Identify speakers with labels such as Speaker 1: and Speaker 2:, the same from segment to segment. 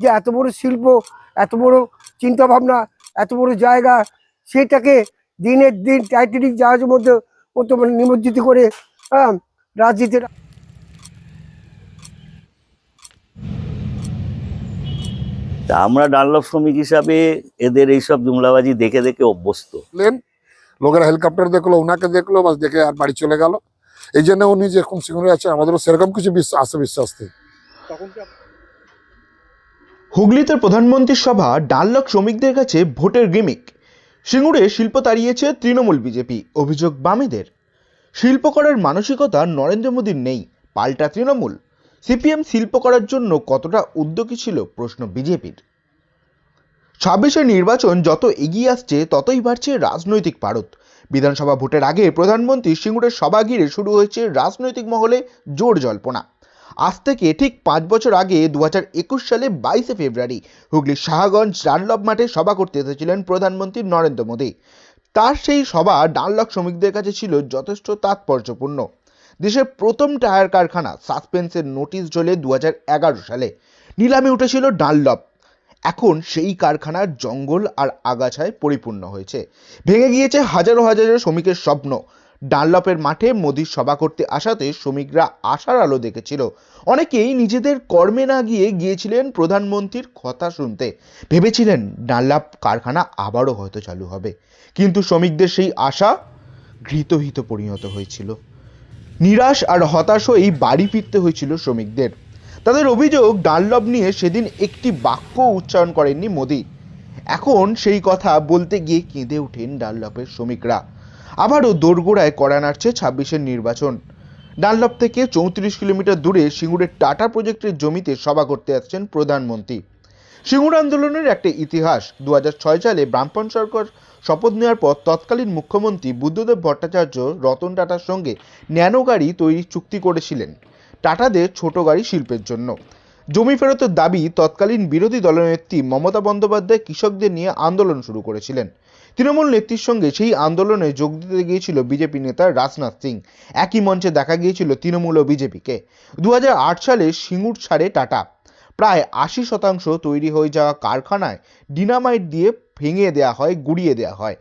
Speaker 1: যে এত বড় শিল্প এত বড় চিন্তা ভাবনা এত বড় জায়গা সেটাকে দিনের দিন টাইটানিক জাহাজের মধ্যে মতো মানে নিমজ্জিত করে হ্যাঁ রাজনীতির
Speaker 2: তা আমরা ডানলপ শ্রমিক হিসাবে এদের এইসব জুমলাবাজি দেখে দেখে অভ্যস্ত।
Speaker 3: প্লেন লোকেরা হেলিকপ্টার দেখল ওনাকে দেখল বাস দেখে আর বাড়ি চলে গেল। এই জন্য উনি যে কোন সিঙ্গুরে আছে আমাদেরও সেরকম কিছু বিশ্বাস আছে বিশ্বাস নেই
Speaker 4: হুগলিতে প্রধানমন্ত্রীর সভা ডানলক শ্রমিকদের কাছে ভোটের গিমিক। সিঙ্গুরে শিল্প তাড়িয়েছে তৃণমূল বিজেপি, অভিযোগ বামেদের। শিল্প করার মানসিকতা নরেন্দ্র মোদীর নেই, পাল্টা তৃণমূল। সিপিএম শিল্প করার জন্য কতটা উদ্যোগী ছিল প্রশ্ন বিজেপির। ছাব্বিশের নির্বাচন যত এগিয়ে আসছে, ততই বাড়ছে রাজনৈতিক পারদ। বিধানসভা ভোটের আগে প্রধানমন্ত্রী সিঙ্গুরের সভা ঘিরে শুরু হয়েছে রাজনৈতিক মহলে জোর জল্পনা। আজ থেকে ঠিক পাঁচ বছর আগে দু একুশ সালে বাইশে ফেব্রুয়ারি হুগলির শাহগঞ্জ ডানলপ মাঠে সভা করতে এসেছিলেন প্রধানমন্ত্রী নরেন্দ্র মোদী। তার সেই সভা ডানলক শ্রমিকদের কাছে ছিল যথেষ্ট তাৎপর্যপূর্ণ। দেশের প্রথম টায়ার কারখানা, সাসপেন্সের নোটিশ জ্বলে দু হাজার এগারো সালে। নিলামে উঠেছিল ডানলপ এখন সেই কারখানার জঙ্গল আর আগাছায় পরিপূর্ণ হয়েছে। ভেঙে গিয়েছে হাজারো হাজারো শ্রমিকের স্বপ্ন। ডানলপের মাঠে মোদির সভা করতে আসাতে শ্রমিকরা আশার আলো দেখেছিল। অনেকেই নিজেদের কর্মে না গিয়ে গিয়েছিলেন প্রধানমন্ত্রীর কথা শুনতে। ভেবেছিলেন ডানলপ কারখানা আবারও হয়তো চালু হবে। কিন্তু শ্রমিকদের সেই আশা ঘৃতহিত পরিণত হয়েছিল। নিরাশ আর হতাশ হয়েই বাড়ি ফিরতে হয়েছিল শ্রমিকদের। তাদের অভিযোগ ডানলপ নিয়ে সেদিন একটি বাক্য উচ্চারণ করেননি মোদি। এখন সেই কথা বলতে গিয়ে কেঁদে ওঠেন ডানলপের শ্রমিকরা। আবারও দোরগোড়ায় করা নাড়ছে ছাব্বিশের নির্বাচন। ডানলপ থেকে চৌত্রিশ কিলোমিটার দূরে সিঙ্গুরের টাটা প্রজেক্টের জমিতে সভা করতে আসছেন প্রধানমন্ত্রী। সিঙ্গুর আন্দোলনের একটা ইতিহাস। দু হাজার ছয় সালে ব্রাহ্মণ সরকার শপথ নেওয়ার পর তৎকালীন মুখ্যমন্ত্রী বুদ্ধদেব ভট্টাচার্য রতন টাটার সঙ্গে ন্যানো গাড়ি তৈরির চুক্তি করেছিলেন। টাটাদের ছোট গাড়ি শিল্পের জন্য। জমি ফেরতের দাবি তৎকালীন বিরোধী দলনেত্রী মমতা বন্দ্যোপাধ্যায় কৃষকদের নিয়ে আন্দোলন শুরু করেছিলেন। তৃণমূল নেত্রীর সঙ্গে সেই আন্দোলনে যোগ দিতে গিয়েছিল বিজেপি নেতা রাজনাথ সিং। একই মঞ্চে দেখা গিয়েছিল তৃণমূল ও বিজেপিকে। দুহাজার আট সালে সিঙ্গুর ছাড়ে টাটা। প্রায় আশি শতাংশ তৈরি হয়ে যাওয়া কারখানায় ডিনামাইট দিয়ে ভেঙে দেওয়া হয়, গুড়িয়ে দেওয়া হয়।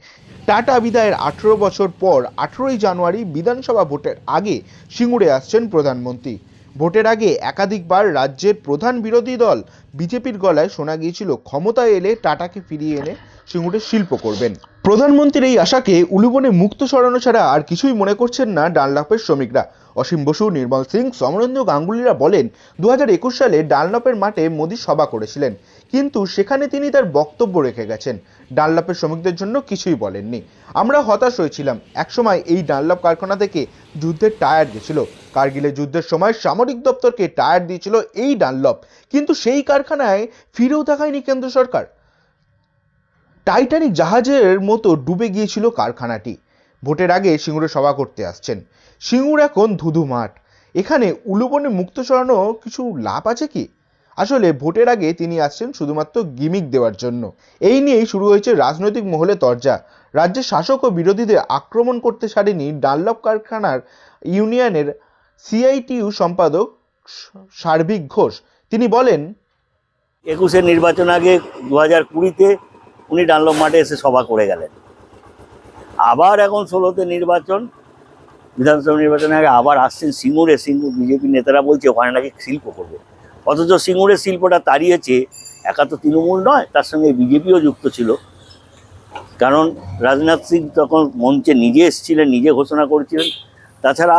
Speaker 4: টাটা বিদায়ের আঠেরো বছর পর আঠেরোই জানুয়ারি বিধানসভা ভোটের আগে সিঙ্গুরে আসছেন প্রধানমন্ত্রী। ভোটের আগে একাধিকবার রাজ্যের প্রধান বিরোধী দল বিজেপির গলায় শোনা গিয়েছিল, ক্ষমতায় এলে টাটাকে ফিরিয়ে এনে সিঙ্গুরে শিল্প করবেন। প্রধানমন্ত্রীর এই আশাকে উলুবনে মুক্ত সরানো ছাড়া আর কিছুই মনে করছেন না ডানলপের শ্রমিকরা। অসীম বসু, নির্মল সিং, সমরেন্দ্র গাঙ্গুলিরা বলেন দু হাজার একুশ সালে ডানলপের মাঠে মোদী সভা করেছিলেন, কিন্তু সেখানে তিনি তার বক্তব্য রেখে গেছেন। ডানলপের শ্রমিকদের জন্য কিছুই বলেননি। আমরা হতাশ হয়েছিলাম। একসময় এই ডানলপ কারখানা থেকে যুদ্ধের টায়ার দিয়েছিল কার্গিলের যুদ্ধের সময় সামরিক দপ্তরকে টায়ার দিয়েছিল এই ডানলপ। কিন্তু সেই কারখানায় ফিরেও দেখায়নি কেন্দ্র সরকার। টাইটানিক জাহাজের মতো ডুবে গিয়েছিল কারখানাটি। ভোটের আগে সিঙ্গুরে সভা করতে আসছেন। সিঙ্গুর এখন ধুধু মাঠ। এখানে উলুবনে মুক্ত সরানো কিছু লাভ আছে কি? আসলে ভোটের আগে তিনি আসছেন শুধুমাত্র গিমিক দেওয়ার জন্য। এই নিয়েই শুরু হয়েছে রাজনৈতিক মহলে তরজা। রাজ্যের শাসক ও বিরোধীদের আক্রমণ করতে ছাড়েনি ডানলপ কারখানার ইউনিয়নের সিআইটিইউ সম্পাদক সার্বিক ঘোষ। তিনি বলেন
Speaker 2: একুশের নির্বাচন আগে দু হাজার কুড়িতে উনি ডানলপ মাঠে এসে সভা করে গেলেন। আবার এখন ষোলোতে নির্বাচন, বিধানসভা নির্বাচনের আগে আবার আসছেন সিঙ্গুরে। সিঙ্গুর বিজেপি নেতারা বলছে ওখানে নাকি শিল্প করবে। অথচ সিঙ্গুরের শিল্পটা তাড়িয়েছে একা তো তৃণমূল নয়, তার সঙ্গে বিজেপিও যুক্ত ছিল। কারণ রাজনাথ সিং তখন মঞ্চে নিজে এসেছিলেন, নিজে ঘোষণা করেছিলেন। তাছাড়া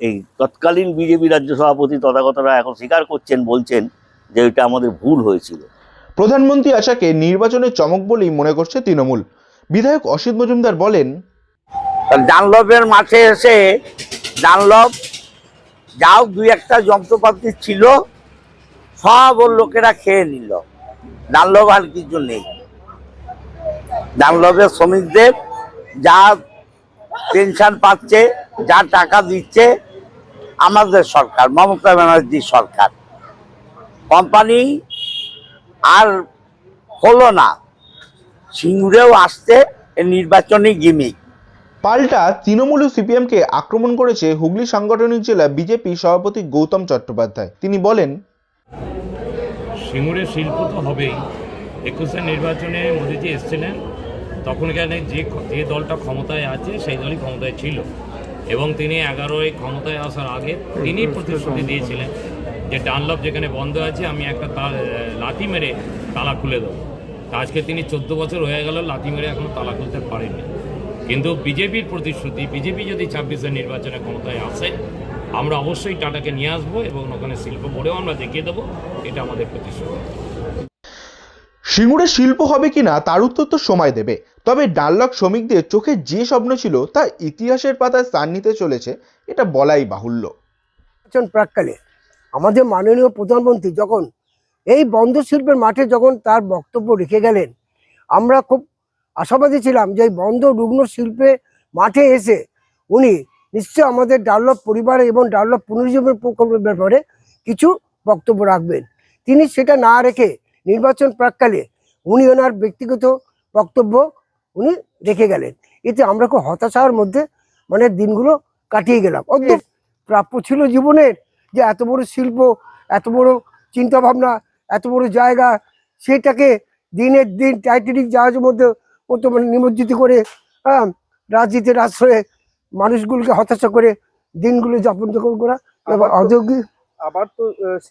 Speaker 2: এই তৎকালীন বিজেপি রাজ্য সভাপতি তথাগতরা এখন স্বীকার করছেন, বলছেন যে এটা আমাদের ভুল হয়েছিল।
Speaker 4: প্রধানমন্ত্রী আশাকে নির্বাচনের চমক বলেই মনে করছে তৃণমূল। বিধায়ক অসিত মজুমদার বলেন
Speaker 5: ডানলপের মাঠে এসে ডানলপ যাও দুই একটা যন্ত্রপাতি ছিল, সব ওর লোকেরা খেয়ে নিল। ডানলপ আর কিছু নেই। ডানলপের শ্রমিকদের যা পেনশন পাচ্ছে, যা টাকা দিচ্ছে, আমাদের সরকার, মমতা ব্যানার্জি সরকার। কোম্পানি আর হলো না। সিঙ্গুরেও আসছে নির্বাচনী গিমিক।
Speaker 4: পাল্টা তৃণমূল ও সিপিএমকে আক্রমণ করেছে হুগলি সাংগঠনিক জেলা বিজেপি সভাপতি গৌতম চট্টোপাধ্যায়। তিনি বলেন
Speaker 6: সিঙ্গুরের শিল্প তো হবেই। একুশের নির্বাচনে মোদিজি এসেছিলেন। তখন এখানে যে যে দলটা ক্ষমতায় আছে সেই দলই ক্ষমতায় ছিল। এবং তিনি এগারোই ক্ষমতায় আসার আগে তিনি প্রতিশ্রুতি দিয়েছিলেন। যে ডানলপ যেখানে বন্ধ আছে আমি একটা তা- লাথি মেরে তালা খুলে দেবো। তা আজকে তিনি চোদ্দ বছর হয়ে গেল লাথি মেরে এখনও তালা খুলতে পারেননি। কিন্তু বিজেপির প্রতিশ্রুতি বিজেপি যদি ছাব্বিশের নির্বাচনে ক্ষমতায় আসে আমরা অবশ্যই টাটাকে নিয়ে আসব এবং ওখানে শিল্প গড়েও আমরা দেখিয়ে দেবো। এটা আমাদের প্রতিশ্রুতি।
Speaker 4: সিঙ্গুরে শিল্প হবে কি না তার উত্তর তো সময় দেবে। তবে ডানলক শ্রমিকদের চোখে যে স্বপ্ন ছিল তা ইতিহাসের পাতায় স্থান নিতে চলেছে এটা বলাই বাহুল্য।
Speaker 1: প্রাককালে আমাদের মাননীয় প্রধানমন্ত্রী যখন এই বন্ধ শিল্পের মাঠে যখন তার বক্তব্য রেখে গেলেন আমরা খুব আশাবাদী ছিলাম যে এই বন্ধ রুগ্ন শিল্পে মাঠে এসে উনি নিশ্চয় আমাদের ডানলপ পরিবার এবং ডানলপ পুনর্জীবন প্রকল্পের ব্যাপারে কিছু বক্তব্য রাখবেন। তিনি সেটা না রেখে নির্বাচন প্রাককালে উনি ওনার ব্যক্তিগত বক্তব্য উনি রেখে গেলেন। এতে আমরা খুব হতাশার মধ্যে মানে দিনগুলো কাটিয়ে গেলাম। অন্তত প্রাপ্য ছিল জীবনের যে এত বড় শিল্প এত বড় চিন্তা ভাবনা এত বড় জায়গা সেটাকে দিনের দিন টাইটানিক জাহাজের মধ্যে মতো নিমজ্জিত করে হ্যাঁ রাজনীতির আশ্রয়ে মানুষগুলোকে হতাশা করে দিনগুলো যাপন করা ঔদ্যোগিক
Speaker 7: আবার তো